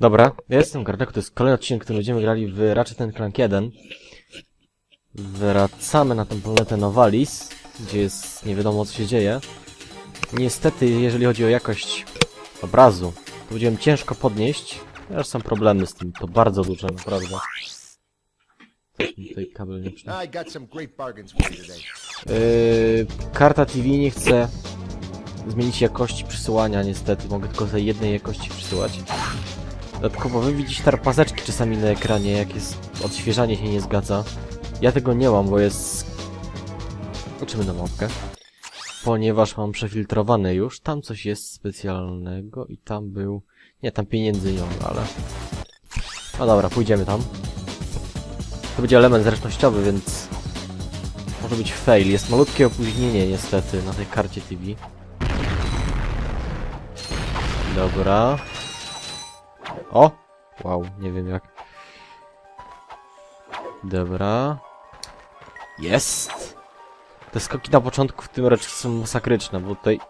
Dobra, ja jestem Gardeku, to jest kolejny odcinek, w którym będziemy grali w Ratchet Clank 1. Wracamy na tę planetę Novalis, gdzie jest nie wiadomo co się dzieje. Niestety, jeżeli chodzi o jakość obrazu, to będziemy ciężko podnieść. Też są problemy z tym, to bardzo duże, naprawdę. Tutaj kabel nie przyda. Yy, karta TV nie chce zmienić jakości przesyłania, niestety. Mogę tylko tej jednej jakości przesyłać. Dodatkowo wy widzicie tarpazeczki czasami na ekranie, jak jest odświeżanie się nie zgadza. Ja tego nie mam, bo jest... Zobaczymy na mapkę. Ponieważ mam przefiltrowane już. Tam coś jest specjalnego i tam był... Nie, tam pieniędzy nie mam, ale... No dobra, pójdziemy tam. To będzie element zręcznościowy, więc... Może być fail. Jest malutkie opóźnienie niestety na tej karcie TV. Dobra. O! Wow, nie wiem jak. Dobra. Jest! Te skoki na początku w tym raczej są masakryczne, bo tutaj...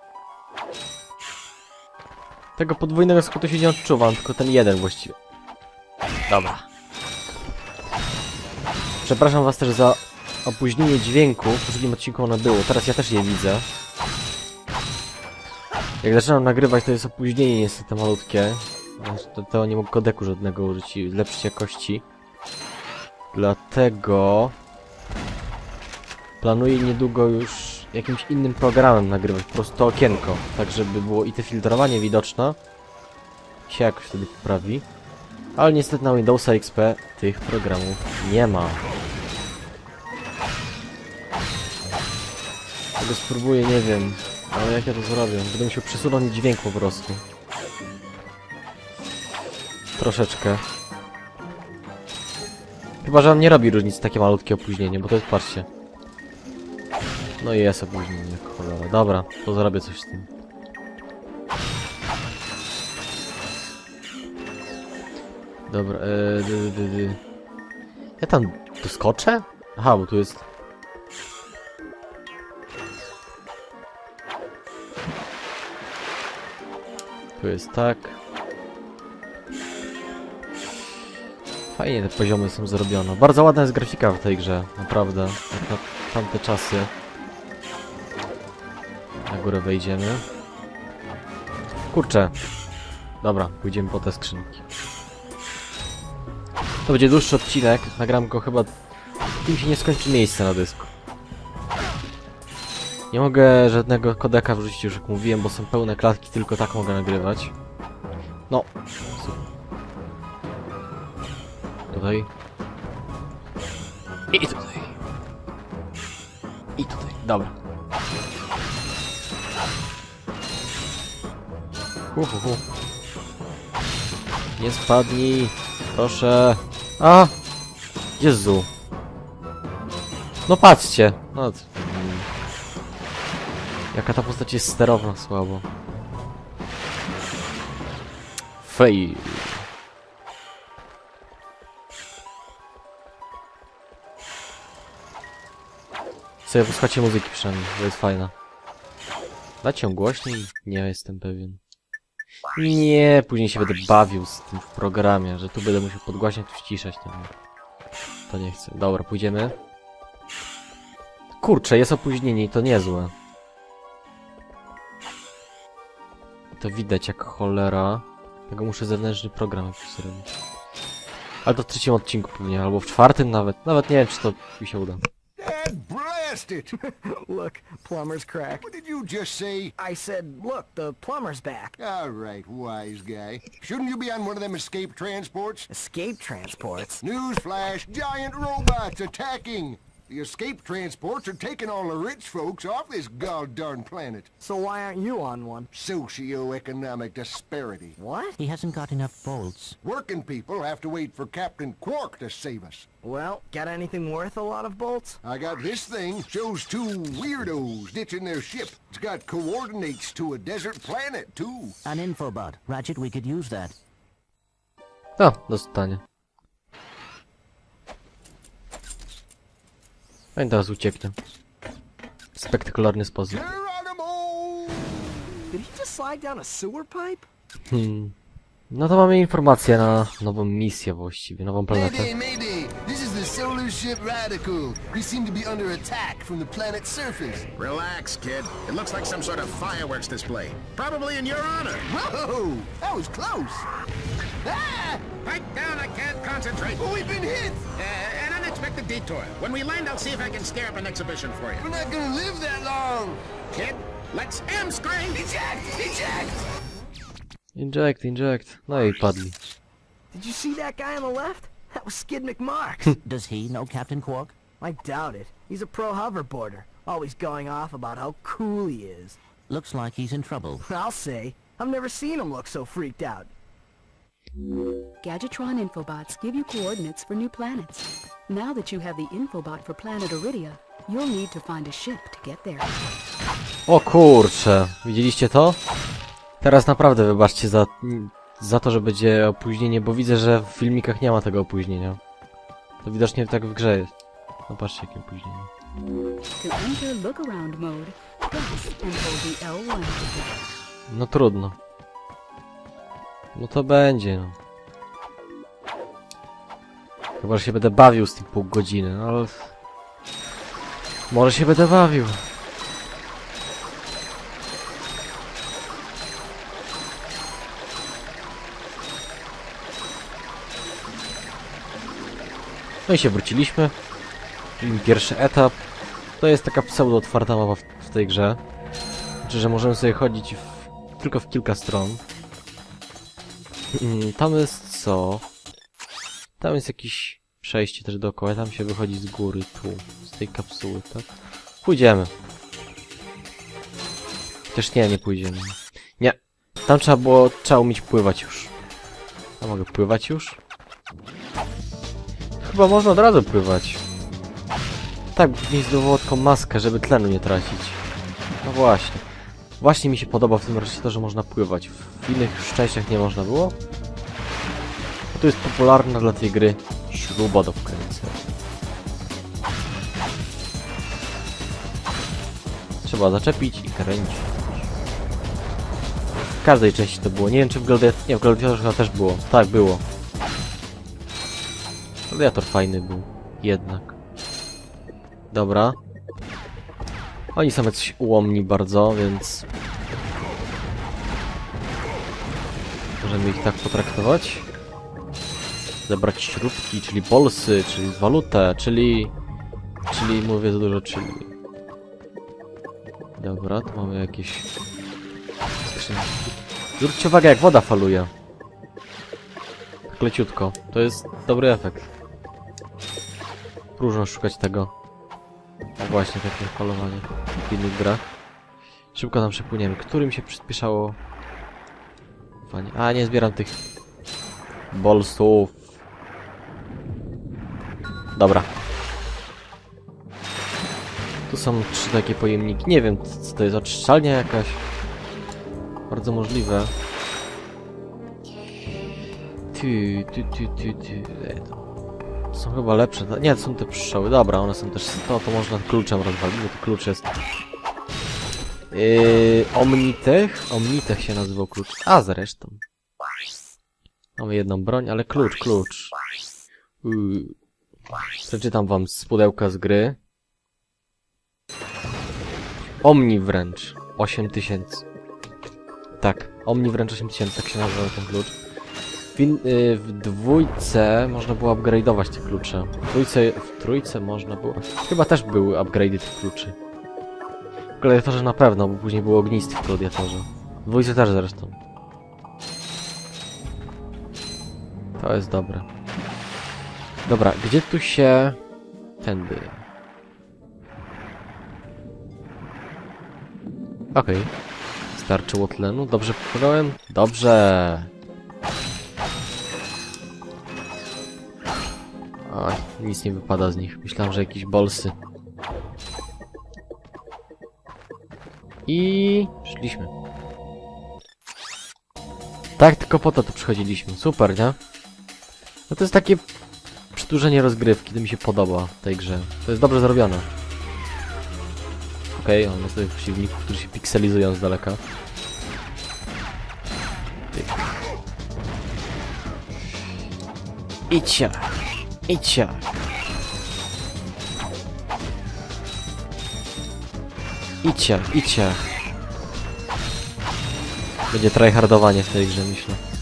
Tego podwójnego skoku się nie odczuwam, tylko ten jeden właściwie. Dobra. Przepraszam was też za opóźnienie dźwięku. W poprzednim odcinku ono było, teraz ja też je widzę. Jak zaczynam nagrywać, to jest opóźnienie niestety malutkie. To, to nie mogę kodeku żadnego użyć i lepszej jakości. Dlatego... Planuję niedługo już jakimś innym programem nagrywać, po prostu okienko. Tak, żeby było i te filtrowanie widoczne. Się jakoś wtedy poprawi. Ale niestety na Windowsa XP tych programów nie ma. Tego spróbuję, nie wiem. Ale jak ja to zrobię? Będę musiał przesunąć dźwięk po prostu. Troszeczkę. Chyba, że on nie robi różnicy takie malutkie opóźnienie, bo to jest, patrzcie. No i jest opóźnienie, cholera. Dobra, to zrobię coś z tym. Dobra, eee, dy, dy, dy. Ja tam tu skoczę? Aha, bo tu jest... Tu jest tak. Fajnie te poziomy są zrobione. Bardzo ładna jest grafika w tej grze, naprawdę. Jak na tamte czasy. Na górę wejdziemy. Kurczę. Dobra, pójdziemy po te skrzynki. To będzie dłuższy odcinek. Nagram go chyba... Im się nie skończy miejsce na dysku. Nie mogę żadnego kodeka wrzucić, już jak mówiłem, bo są pełne klatki, tylko tak mogę nagrywać. No. Tutaj. I tutaj. I tutaj. Dobra. Hu, hu, hu. Nie spadnij. Proszę. A! Jezu. No patrzcie. No. Jaka ta postać jest sterowna słabo. Fail. Sobie posłuchajcie muzyki przynajmniej, to jest fajna. Dać ją głośniej? Nie jestem pewien. Nie, później się będę bawił z tym w programie, że tu będę musiał podgłaśniać, tu ściszać. To nie, to nie chcę. Dobra, pójdziemy. Kurczę, jest opóźnienie i to niezłe. To widać jak cholera. Tego muszę zewnętrzny program zrobić. Ale to w trzecim odcinku pewnie, albo w czwartym nawet. Nawet nie wiem, czy to mi się uda. Blast it! Look, plumber's crack. What did you just say? I said, look, the plumber's back. All right, wise guy. Shouldn't you be on one of them escape transports? Escape transports. Newsflash, giant robots attacking! The escape transports are taking all the rich folks off this god-darn planet. So why aren't you on one? Socioeconomic disparity. What? He hasn't got enough bolts. Working people have to wait for Captain Quark to save us. Well, got anything worth a lot of bolts? I got this thing. Shows two weirdos ditching their ship. It's got coordinates to a desert planet, too. An infobot. Ratchet, we could use that. Ah, oh, no, dostanie. No i teraz ucieknę. W spektakularny sposób. Hmm. No to mamy informację na nową misję właściwie, nową planetę. Solar ship Radical. We seem to be under attack from the planet's surface. Relax, kid. It looks like some sort of fireworks display. Probably in your honor. Whoa! That was close! Ah! Pipe down, I can't concentrate. Oh, we've been hit! An unexpected detour. When we land, I'll see if I can scare up an exhibition for you. We're not gonna live that long! Kid, let's M screen! Eject! Eject! Inject, inject. No i padli. Did you see that guy on the left? That was Skid McMarks. Does he know Captain Quark? I doubt it. He's a pro hoverboarder, always going off about how cool he is. Looks like he's in trouble. I'll say, I've never seen him look so freaked out. Gadgetron Infobots give you coordinates for new planets. Now that you have the Infobot for planet Iridia, you'll need to find a ship to get there. O kurcze, widzieliście to? Teraz naprawdę wybaczcie za, za to, że będzie opóźnienie, bo widzę, że w filmikach nie ma tego opóźnienia. To widocznie tak w grze jest. No patrzcie jakie opóźnienie. To enter look around mode, press and hold the L1. No trudno. No to będzie, no. Chyba, że się będę bawił z tym pół godziny, no ale... Może się będę bawił. No i się wróciliśmy. Czyli pierwszy etap. To jest taka pseudo otwarta mapa w, w tej grze. Znaczy, że możemy sobie chodzić w, tylko w kilka stron. Mm, Tam jest co? Tam jest jakieś przejście też dookoła, tam się wychodzi z góry, tu, z tej kapsuły, tak? Pójdziemy. Chociaż nie, nie pójdziemy. Nie. Tam trzeba było, trzeba umieć pływać już. A mogę pływać już? Chyba można od razu pływać. Tak, mi zdobyło maskę, żeby tlenu nie tracić. No właśnie. Właśnie mi się podoba w tym razie to, że można pływać. W innych szczęściach nie można było. To jest popularna dla tej gry śruba do wkręcenia. Trzeba zaczepić i kręcić. W każdej części to było. Nie wiem czy w Gladiatorze... Nie, w Gladiatorze chyba też było. Tak, było. Gladiator fajny był. Jednak. Dobra. Oni są jacyś ułomni bardzo, więc... Możemy ich tak potraktować. Zebrać śrubki, czyli bolsy, czyli walutę, czyli... Czyli mówię za dużo, czyli... Dobra, tu mamy jakieś... Zwróćcie uwagę, jak woda faluje. Tak leciutko. To jest dobry efekt. Próżno szukać tego. No właśnie, takie falowanie w innych grach. Szybko tam przepłyniemy. Którym się przyspieszało? Fajnie. A, nie zbieram tych bolsów. Dobra. Tu są trzy takie pojemniki. Nie wiem, co to jest. Oczyszczalnia jakaś? Bardzo możliwe. Ty, ty, ty, ty, ty. E, to są chyba lepsze. Nie, to są te pszczoły. Dobra, one są też... To, to można kluczem rozwalić, bo to klucz jest... Yy, Omnitech? Omnitech się nazywał klucz. A, zresztą. Mamy jedną broń, ale klucz, klucz. Yy. Przeczytam wam z pudełka z gry. Omni wręcz. 8000. Tak, Omni wręcz 8000, tak się nazywał ten klucz. W, in, y, w dwójce można było upgrade'ować te klucze. W trójce, w trójce można było... Chyba też były upgrade'y tych kluczy. W gladiatorze na pewno, bo później było ognistych w gladiatorze. W dwójce też zresztą. To jest dobre. Dobra, gdzie tu się... Tędy. Okej. Starczyło tlenu. Dobrze popłynąłem? Dobrze. Oj, nic nie wypada z nich. Myślałem, że jakieś bolsy. I szliśmy. Tak, tylko po to tu przychodziliśmy. Super, nie? No to jest takie przedłużenie rozgrywki, to mi się podoba w tej grze. To jest dobrze zrobione. Okej, okay, mamy tutaj przeciwników, którzy się pikselizują z daleka. Idźcie! Idźcie! Idźcie, idźcie! Będzie tryhardowanie w tej grze, myślę.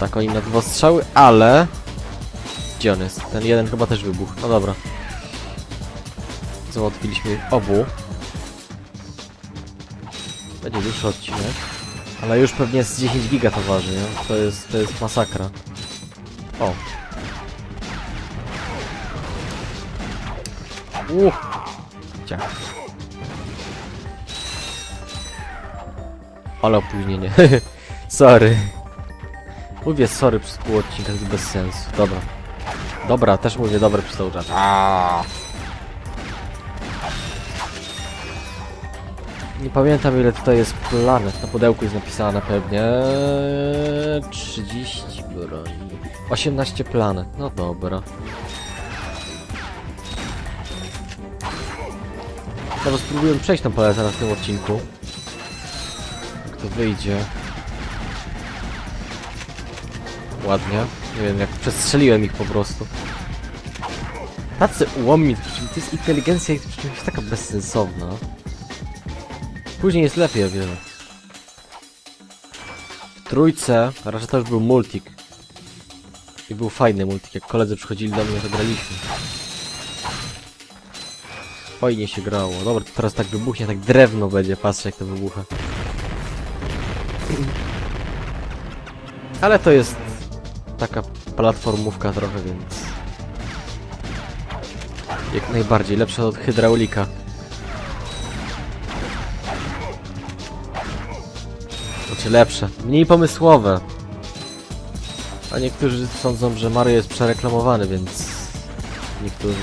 Tak, oni na dwa strzały, ale... Gdzie on jest? Ten jeden chyba też wybuchł. No dobra. Załatwiliśmy obu. Będzie dłuższy odcinek. Ale już pewnie z 10 giga to waży, nie? To jest, to jest masakra. O. Uch. Ciach. Ale opóźnienie. sorry. Mówię sorry przez pół odcinka, to bez sensu. Dobra. Dobra, też mówię dobre przez cały czas. Nie pamiętam ile tutaj jest planet. Na pudełku jest napisane pewnie 30 broni. 18 planet. No dobra. Teraz spróbuję przejść tą planetę na tym odcinku. Jak to wyjdzie. Ładnie. Nie wiem, jak przestrzeliłem ich po prostu. Tacy ułomni, to jest inteligencja ich jest taka bezsensowna. Później jest lepiej o wiele. W trójce, raczej to już był multik. I był fajny multik, jak koledzy przychodzili do mnie, to graliśmy. Fajnie się grało. Dobra, to teraz tak wybuchnie, tak drewno będzie, patrzcie jak to wybucha. Ale to jest taka platformówka trochę, więc... Jak najbardziej, lepsza od hydraulika. Znaczy lepsze, mniej pomysłowe. A niektórzy sądzą, że Mario jest przereklamowany, więc... Niektórzy...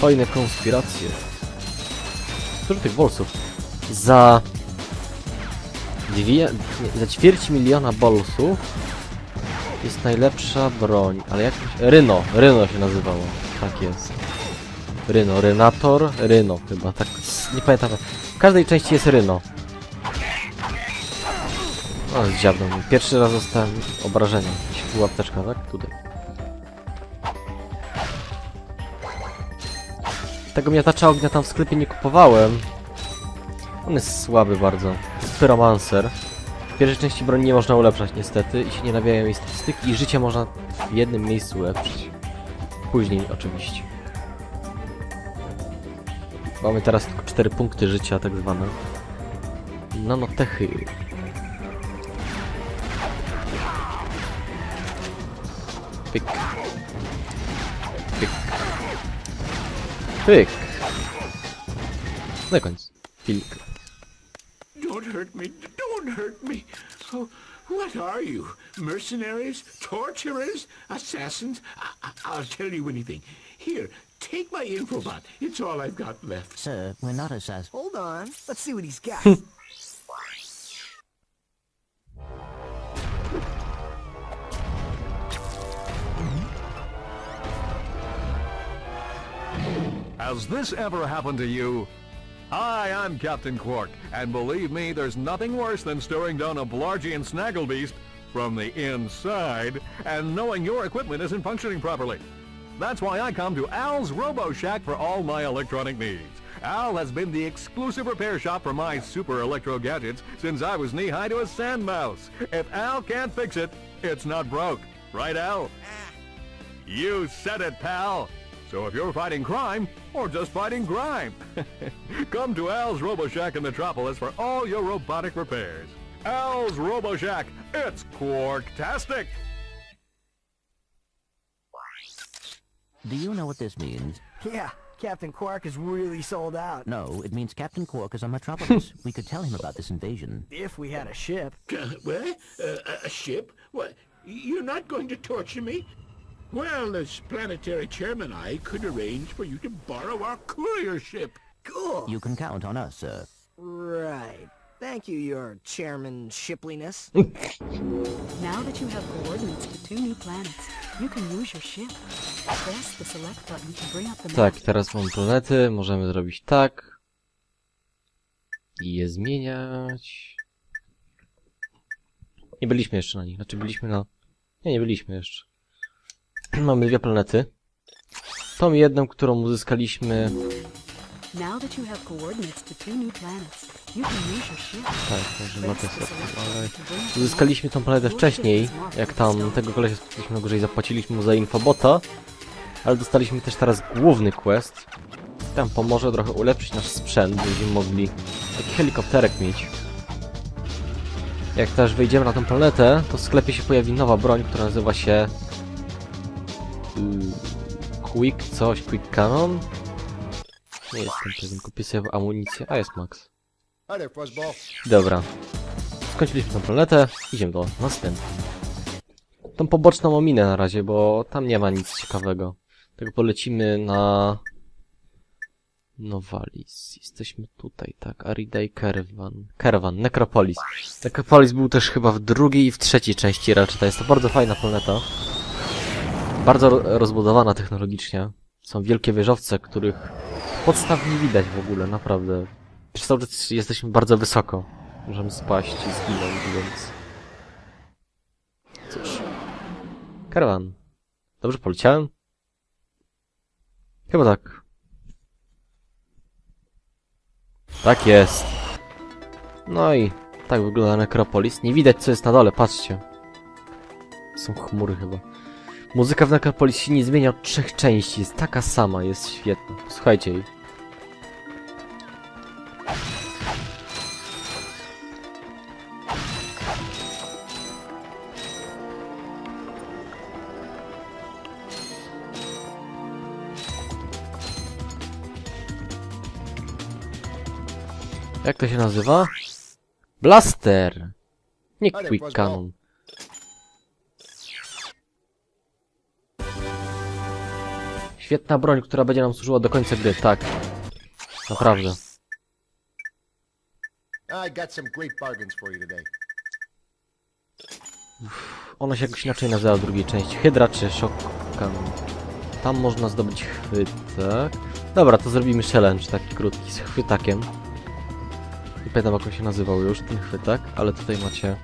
Fajne konspiracje. Dużo tych bolsów. Za... Dwie... Za ćwierć miliona bolsów jest najlepsza broń, ale jak... Ryno, Ryno się nazywało. Tak jest. Ryno, Rynator, Ryno chyba, tak... Nie pamiętam. W każdej części jest Ryno. O, zdziabnął mi. Pierwszy raz dostałem obrażenia. Tu apteczka, tak? Tutaj. Tego miatacza ognia tam w sklepie nie kupowałem. On jest słaby bardzo. Pyromancer. W pierwszej części broni nie można ulepszać niestety i się nie nabijają jej statystyki i życie można w jednym miejscu ulepszyć. Później oczywiście. Mamy teraz tylko 4 punkty życia tak zwane. Nanotechy. Pyk. Pyk. Pyk. Na koniec. Filik. Don't hurt me. Don't hurt me. Oh, what are you? Mercenaries? Torturers? Assassins? I- I- I'll tell you anything. Here, take my infobot. It's all I've got left. Sir, we're not assassins. Hold on. Let's see what he's got. Has this ever happened to you? Hi, I'm Captain Quark, and believe me, there's nothing worse than staring down a Blargian snagglebeast from the inside and knowing your equipment isn't functioning properly. That's why I come to Al's Robo Shack for all my electronic needs. Al has been the exclusive repair shop for my super electro gadgets since I was knee-high to a sand mouse. If Al can't fix it, it's not broke. Right, Al? Ah. You said it, pal. So if you're fighting crime, or just fighting grime, come to Al's RoboShack in Metropolis for all your robotic repairs. Al's RoboShack, it's Quarktastic! Do you know what this means? yeah, Captain Quark is really sold out. No, it means Captain Quark is on Metropolis. we could tell him about this invasion. If we had a ship. Uh, what? Uh, a- a ship? What? You're not going to torture me? Well, as planetary chairman, I could arrange for you to borrow our courier ship. Cool. You can count on us, sir. Right. Thank you, your chairman shipliness. Now that you have coordinates for two new planets, you can use your ship. Press the select button to bring up the map. Tak, teraz mam planety, możemy zrobić tak. I je zmieniać. Nie byliśmy jeszcze na nich, znaczy byliśmy na... Nie, nie byliśmy jeszcze. Mamy dwie planety. Tą jedną, którą uzyskaliśmy... Tak, może select ale... Uzyskaliśmy tą planetę wcześniej, jak tam tego kolesia spotkaliśmy na górze i zapłaciliśmy mu za infobota. Ale dostaliśmy też teraz główny quest. Tam pomoże trochę ulepszyć nasz sprzęt, będziemy mogli taki helikopterek mieć. Jak też wejdziemy na tę planetę, to w sklepie się pojawi nowa broń, która nazywa się... Yy, Quick coś, Quick Cannon? Nie jestem pewien, kupię sobie amunicję. A, jest Max. Dobra. Skończyliśmy tę planetę, idziemy do następnej. Tą poboczną ominę na razie, bo tam nie ma nic ciekawego. Tego polecimy na... Novalis. Jesteśmy tutaj, tak. Aridai Kervan. Kervan, Necropolis. Necropolis był też chyba w drugiej i w trzeciej części raczej. Jest to bardzo fajna planeta. Bardzo ro- rozbudowana technologicznie. Są wielkie wieżowce, których podstaw nie widać w ogóle, naprawdę. Przez jesteśmy bardzo wysoko. Możemy spaść i zginąć, więc... Cóż. Karawan. Dobrze poleciałem? Chyba tak. Tak jest. No i tak wygląda Necropolis. Nie widać co jest na dole, patrzcie. Są chmury chyba. Muzyka w Necropolis się nie zmienia od trzech części. Jest taka sama, jest świetna. Słuchajcie jej. Jak to się nazywa? Blaster! Nie Quick. Cannon. Świetna broń, która będzie nam służyła do końca gry, tak. Naprawdę. I got some great bargains for you today. Ona się jakoś inaczej nazywa w drugiej części. Hydra czy Cannon. Tam można zdobyć chwytak. Dobra, to zrobimy challenge taki krótki z chwytakiem. Nie pamiętam jak on się nazywał już, ten chwytak, ale tutaj macie...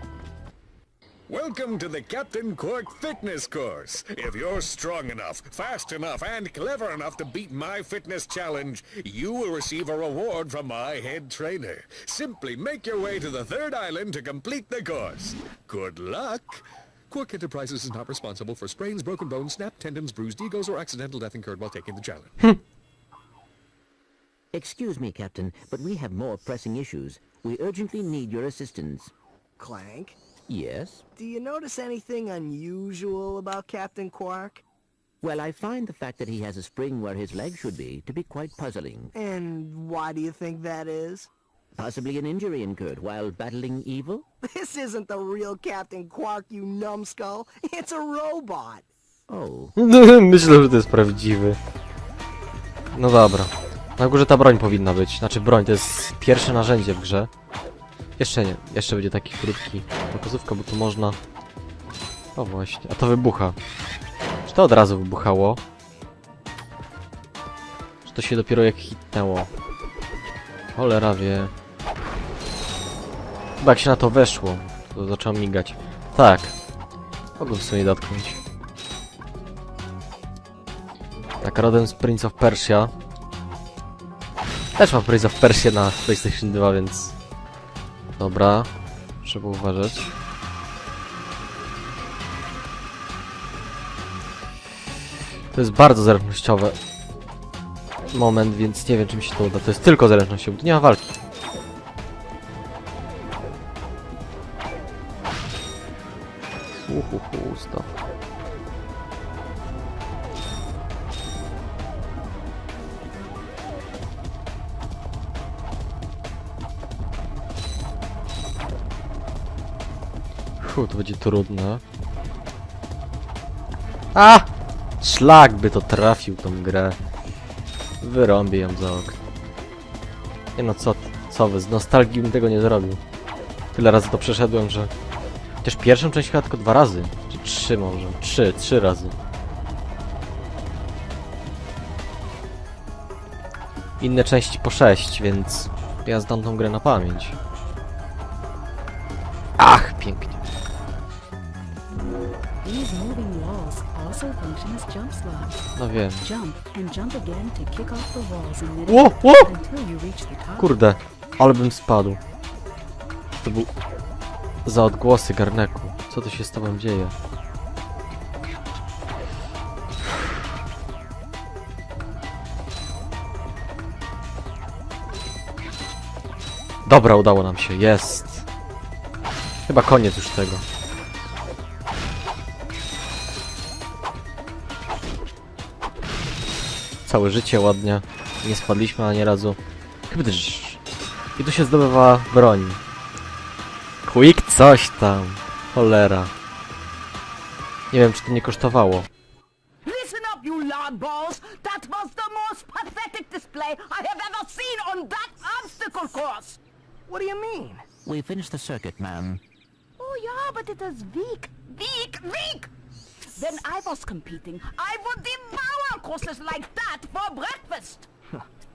Welcome to the Captain Quark Fitness Course. If you're strong enough, fast enough, and clever enough to beat my fitness challenge, you will receive a reward from my head trainer. Simply make your way to the third island to complete the course. Good luck. Quark Enterprises is not responsible for sprains, broken bones, snapped tendons, bruised egos, or accidental death incurred while taking the challenge. Hmm. Excuse me, Captain, but we have more pressing issues. We urgently need your assistance. Clank, Yes? do you notice anything unusual about Captain Quark? Well, I find the fact that he has a spring where his leg should be to be quite puzzling. And why do you think that is? Possibly an injury incurred while battling evil? This isn't the real Captain Quark, you numbskull. It's a robot. Oh. Myślę, że to jest prawdziwy. No dobra. Na górze ta broń powinna być. Znaczy broń, to jest pierwsze narzędzie w grze. Jeszcze nie. Jeszcze będzie taki krótki pokazówka, bo tu można... O właśnie, a to wybucha. Czy to od razu wybuchało? Czy to się dopiero jak hitnęło? Cholera wie. Chyba jak się na to weszło, to zaczęło migać. Tak. Mogłem w sumie dotknąć. Tak, rodem z Prince of Persia. Też mam Prince of Persia na PlayStation 2, więc... Dobra. Trzeba uważać. To jest bardzo zręcznościowy moment, więc nie wiem, czy mi się to uda. To jest tylko zręcznościowy, tu nie ma walki. To będzie trudne. A! Szlak by to trafił tą grę. Wyrąbię ją za okno. Nie no, co, co wy, z nostalgii bym tego nie zrobił. Tyle razy to przeszedłem, że... Chociaż pierwszą część chyba tylko dwa razy. Czy trzy może. Trzy, trzy razy. Inne części po sześć, więc... Ja znam tą grę na pamięć. Ach, jump slots. No wiem. Jump and jump again to kick off the walls in mid Ło, ło! until you reach the top. Kurde, ale bym spadł. To był za odgłosy garneku. Co tu się z tobą dzieje? Dobra, udało nam się. Jest. Chyba koniec już tego. Całe życie ładnie. Nie spadliśmy ani razu. Chyba też. I tu się zdobywa broń. Quick coś tam. Cholera. Nie wiem, czy to nie kosztowało. Listen up, you loudballs! That was the most pathetic display I have ever seen on that obstacle course! What do you mean? We finished the circuit, ma'am. Oh yeah, but it is weak, weak, weak! When I was competing, I would devour courses like that for breakfast!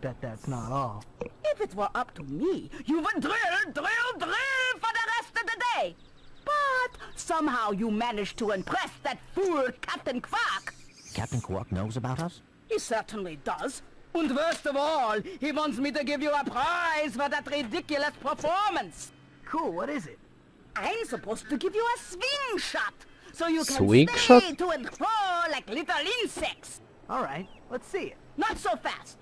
Bet that's not all. If it were up to me, you would drill, drill, drill for the rest of the day! But somehow you managed to impress that fool Captain Quark! Captain Quark knows about us? He certainly does. And worst of all, he wants me to give you a prize for that ridiculous performance. Cool, what is it? I'm supposed to give you a swing shot, so you can Swing stay shot? to and fro like little insects. All right, let's see it. Not so fast.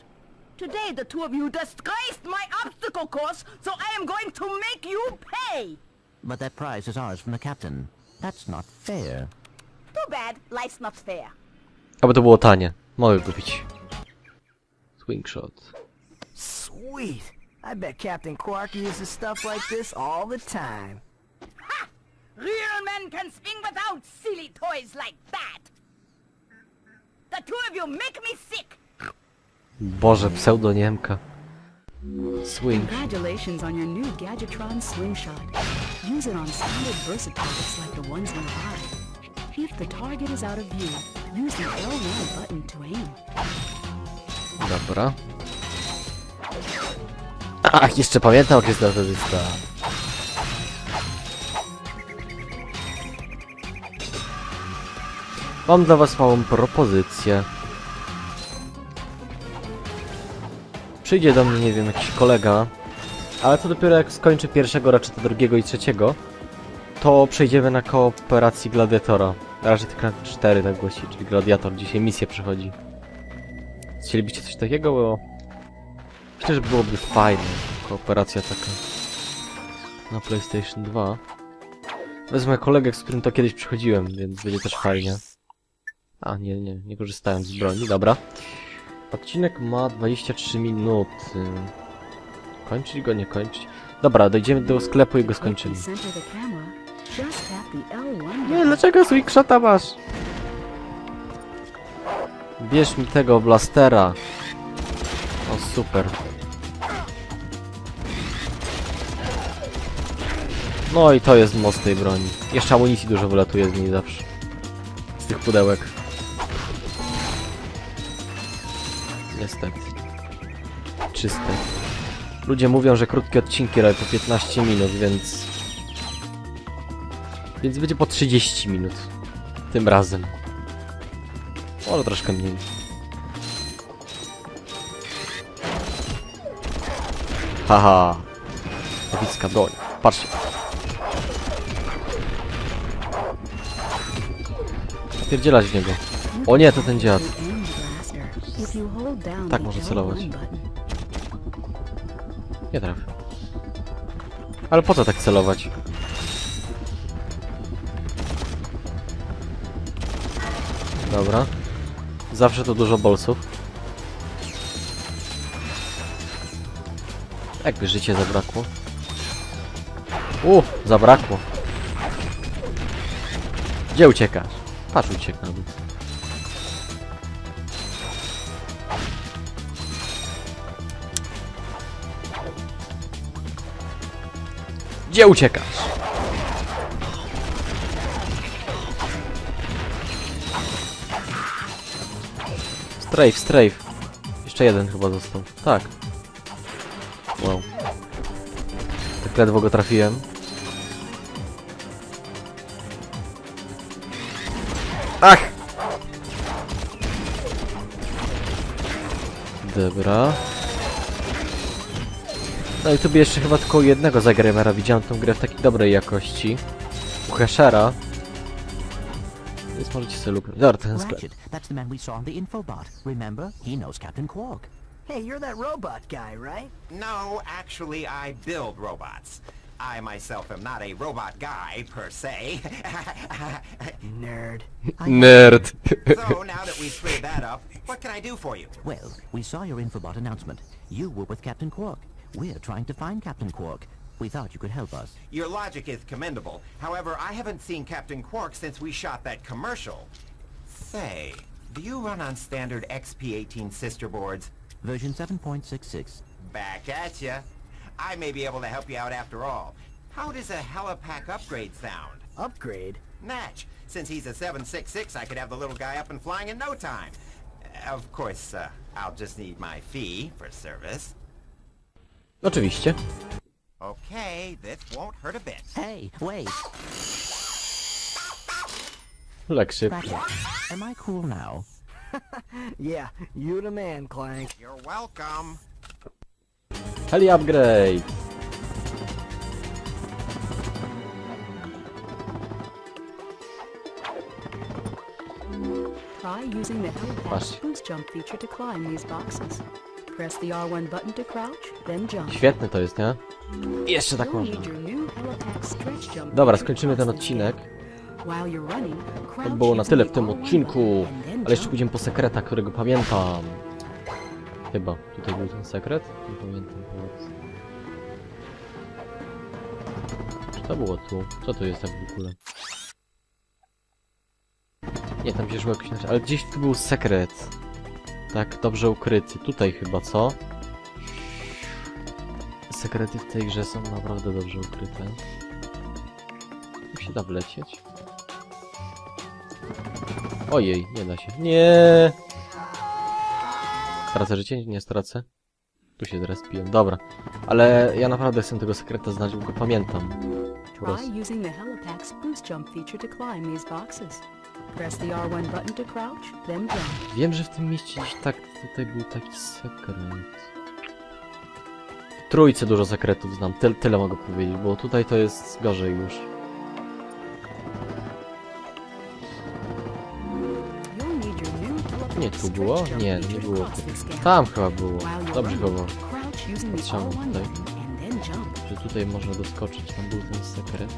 Today the two of you disgraced my obstacle course, so I am going to make you pay. But that prize is ours from the captain. That's not fair. Too bad, life's not fair. Aby to było tanie. Mogę kupić. Swing shot. Sweet. I bet Captain Quark uses stuff like this all the time. Ha! Real men can swing without silly toys like that. The two of you make me sick. Boże, pseudoniemka. Swing. Congratulations on your new Gadgetron Swing Shot. Use it on standard Versa targets like the ones nearby. If the target is out of view, use the L1 button to aim. Dobra. Ach, jeszcze pamiętam okres narzysta. Mam dla was małą propozycję. Przyjdzie do mnie, nie wiem, jakiś kolega, ale to dopiero jak skończę pierwszego, raczej to drugiego i trzeciego, to przejdziemy na kooperacji Gladiatora. Raczej tylko na cztery tak głosi, czyli Gladiator. Dzisiaj misja przychodzi. Chcielibyście coś takiego, bo... Myślę, że byłoby fajne. Kooperacja taka. Na PlayStation 2. Wezmę kolegę, z którym to kiedyś przychodziłem, więc będzie też fajnie. A, nie, nie, nie korzystałem z broni, dobra. Odcinek ma 23 minuty. Kończyć go, nie kończyć. Dobra, dojdziemy do sklepu i go skończymy. To center the camera, just tap the L1 Nie, dlaczego Swingshota masz? Bierz mi tego blastera. O, super. No i to jest moc tej broni. Jeszcze amunicji dużo wylatuje z niej zawsze. Z tych pudełek. Niestety. Czyste. Ludzie mówią, że krótkie odcinki robią po 15 minut, więc... Więc będzie po 30 minut. Tym razem. Może troszkę mniej. Haha. Nowicka broń. Patrzcie. Pierdzielać w niego. O nie, to ten dziad. Tak może celować. L1 button, Nie trafię. Ale po co tak celować? Dobra. Zawsze tu dużo bolsów. Jakby życie zabrakło. U, zabrakło. Gdzie uciekasz? Patrz, uciekam. Gdzie uciekasz? Strafe, strafe. Jeszcze jeden chyba został. Tak. Wow. Tak ledwo go trafiłem. Ach! Dobra. No i tu jeszcze chyba tylko u jednego zagremera widziałem tą grę w takiej dobrej jakości. U Heshera. Więc możecie sobie lub... Dobra, ten sklep. Ratchet, that's the man we saw on the infobot. Remember? He knows Captain Quark. Hey, you're that robot guy, right? No, actually, I build robots. I myself am not a robot guy, per se. Nerd. Nerd. so, now that we've cleared that up, what can I do for you? Well, we saw your infobot announcement. You were with Captain Quark. We're trying to find Captain Quark. We thought you could help us. Your logic is commendable. However, I haven't seen Captain Quark since we shot that commercial. Say, do you run on standard XP-18 sister boards? Version 7.66. Back at ya. I may be able to help you out after all. How does a helipack upgrade sound? Upgrade? Natch. Since he's a 766, I could have the little guy up and flying in no time. Of course, uh, I'll just need my fee for service. Oczywiście. Okay, this won't hurt a bit. Hey, wait. Lek Ratchet, am I cool now? Yeah, you the man, Clank. You're welcome. Heli upgrade. Try using the helipack Patrz. boost jump feature to climb these boxes. Press the R1 button to crouch, then jump. Świetne to jest, nie? Jeszcze tak You'll można. need your new helipack stretch jump Dobra, feature skończymy ten cross the air. odcinek. While you're running, To crouch było na using tyle the w tym R1 odcinku. button and then Ale jeszcze jump. pójdziemy po sekretach, którego pamiętam. Chyba. Tutaj był ten sekret? Nie pamiętam teraz. Czy to było tu? Co to jest tak w ogóle? Nie, tam gdzieś było jakoś inaczej. Ale gdzieś tu był sekret. Tak, dobrze ukryty. Tutaj chyba, co? Sekrety w tej grze są naprawdę dobrze ukryte. Tu się da wlecieć? Ojej, nie da się. Nie! Stracę życie? Nie stracę. Tu się zrespiłem. Dobra. Ale ja naprawdę chcę tego sekreta znać, bo go pamiętam. Po prostu. Try using the helipack's boost jump feature to climb these boxes. Press the R1 button to crouch, then jump. Wiem, że w tym mieście gdzieś tak, tutaj był taki sekret. W trójce dużo sekretów znam, Ty, tyle mogę powiedzieć, bo tutaj to jest gorzej już. You'll need your new helipack Nie, tu stretch było? jump Nie, feature nie to było. cross this gap. Tam chyba było. While you're Dobrze running, chyba, crouch using the Patrzałem R1 tutaj. button and then jump. że tutaj można doskoczyć, tam był ten sekret.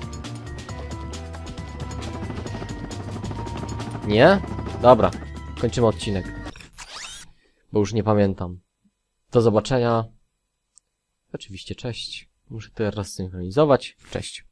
Nie? Dobra, kończymy odcinek. Bo już nie pamiętam. Do zobaczenia. Oczywiście, cześć. Muszę teraz synchronizować. Cześć.